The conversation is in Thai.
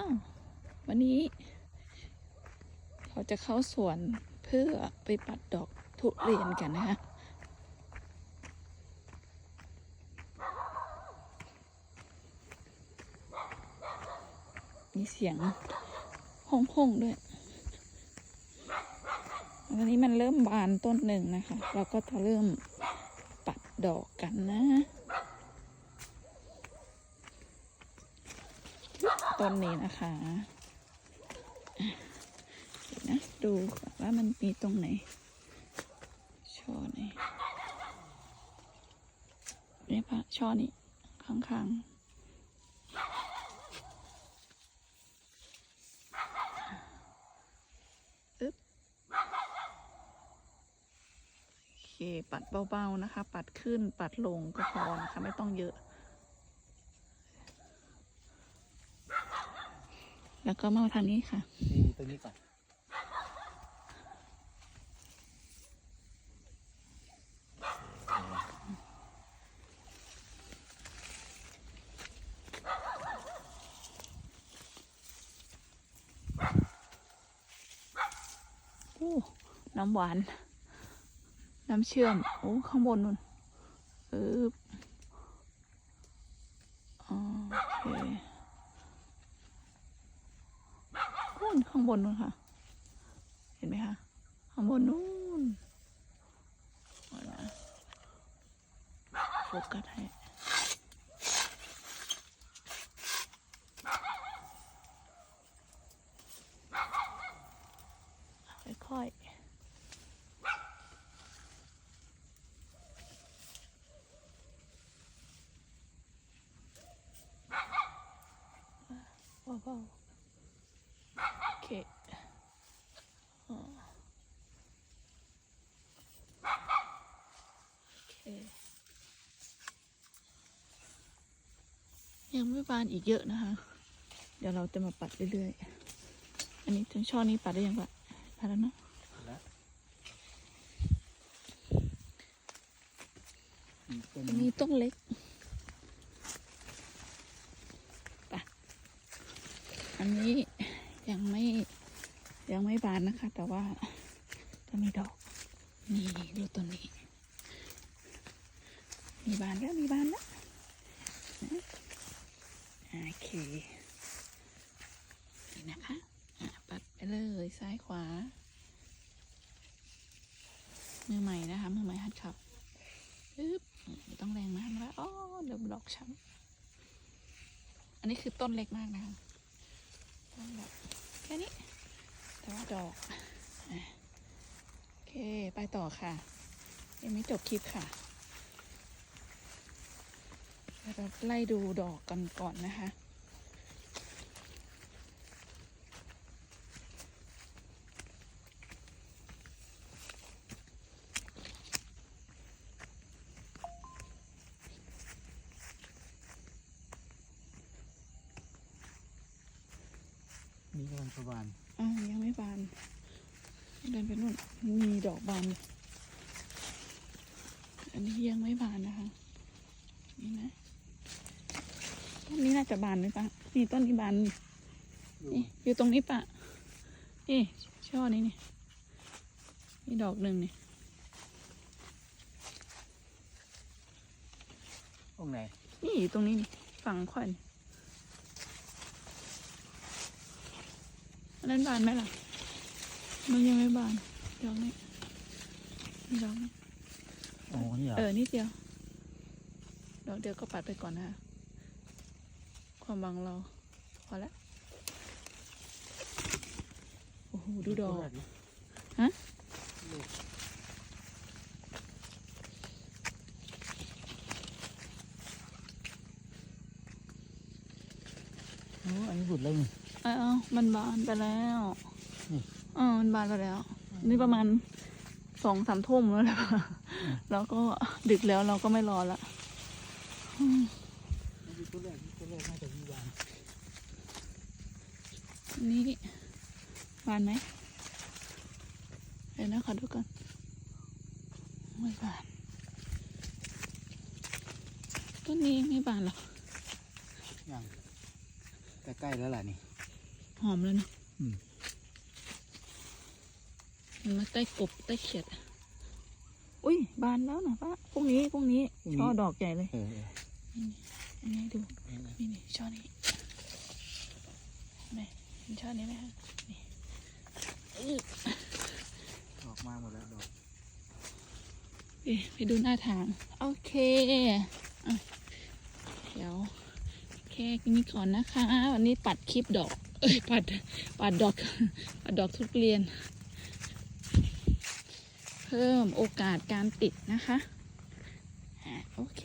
อ้าววันนี้เราจะเข้าสวนเพื่อไปปัดดอกทุเรียนกันนะคะมีเสียงห้องห้องๆด้วย วันนี้มันเริ่มบานต้นหนึ่งนะคะ เราก็จะเริ่มปัดดอกกันนะ ต้นนี้นะคะดูนะดูว่ามันมีตรงไหนช่อไหนเนี่ยปะช่อนี้ข้างๆอึ๊บโอเคปัดเบาๆนะคะ ปัดขึ้นปัดลงก็พอนะคะ ไม่ต้องเยอะ แล้วก็มาทางนี้ค่ะ นี่ตรงนี้ก่อน โอ้ น้ำหวาน น้ำเชื่อม โอ้ ข้างบนนู่นเออโอเค นู่นข้างบนนู่นค่ะ เห็นไหมคะข้างบนนู่นโฟกัสให้ค่อยๆเบาๆโอเคอ่าโอเค ยังไม่บานอีกเยอะนะคะ เดี๋ยวเราจะมาปัดเรื่อยๆ อันนี้ถึงช่อนี้ปัดได้ยังปะปัดแล้วเนาะอันนี้ต้นเล็กปะอันนี้ ยังไม่ยังไม่บานนะคะ แต่ว่าจะมีดอก นี่ดูต้นนี้ มีบานแล้วมีบานแล้วโอเคนี่นะคะปัดไปเลยซ้ายขวา มือใหม่นะคะ มือใหม่หัดขับปึ๊บไม่ต้องแรงมากนะอ๋อเดี๋ยวดอกช้ำอันนี้คือต้นเล็กมากนะคะต้นแบบแค่นี้ แต่ว่า ดอกอะโอเค ไปต่อค่ะ ยังไม่จบคลิปค่ะเดี๋ยวเราไล่ดูดอกกันก่อนนะคะนี่กำลังสว่านอ่ายังไม่บานเดิน ไปนู่นมีดอกบานอยู่อันนี้ยังไม่บานนะคะ นี่นะต้นนี้น่าจะบานไหมปะนี่ต้นนี้บานอยู่นี่อยู่ตรงนี้ปะนี่ช่อนี้นี่นี่ดอกหนึ่งนี่ตรงไหนนี่อยู่ตรงนี้นี่ฝั่งขวัญอันนั้นบานไหมล่ะ มันยังไม่บานดอกนี้นี่ดอกนี้อ๋อนี่เหรอเออนิดเดียวดอกเดียวก็ปัดไปก่อนนะคะความบังเราพอแล้วโอ้โหดูดอกฮะโอ้อันนี้สุดเลยนี่เอ้ามันบานไปแล้วนี่เออมันบานไปแล้ว นี่ประมาณสองสามทุ่มแล้วแหละแล้วก็ดึกแล้วเราก็ไม่รอละอืมอันนี้ต้นแรกต้นแรกน่าจะมีบานนี่บานไหมเดี๋ยวนะขอดูก่อนไม่บานต้นนี้ยังไม่บานหรอกยังใกล้ๆแล้วล่ะนี่อหอมแล้วเนาะอื มมันมาใต้กบใต้เขียด อุ้ยบานแล้วนะป้าพรุ่งนี้พรุ่งนี้ช่อดอกใหญ่เลยเออเอออันนี้ดูเออนี่นี่ช่อนี้ไหนเห็นช่อนี้ไหมคะนี่อื้อดอกมาหมดแล้วดอกเอ๊ะไปดูหน้าทาง โอเคอะเดี๋ยวแค่นี้ก่อนนะคะ วันนี้ปัดคลิปดอก เอ้ยปัดปัดดอกปัดดอกทุเรียนเพิ่มโอกาสการติดนะคะอะโอเค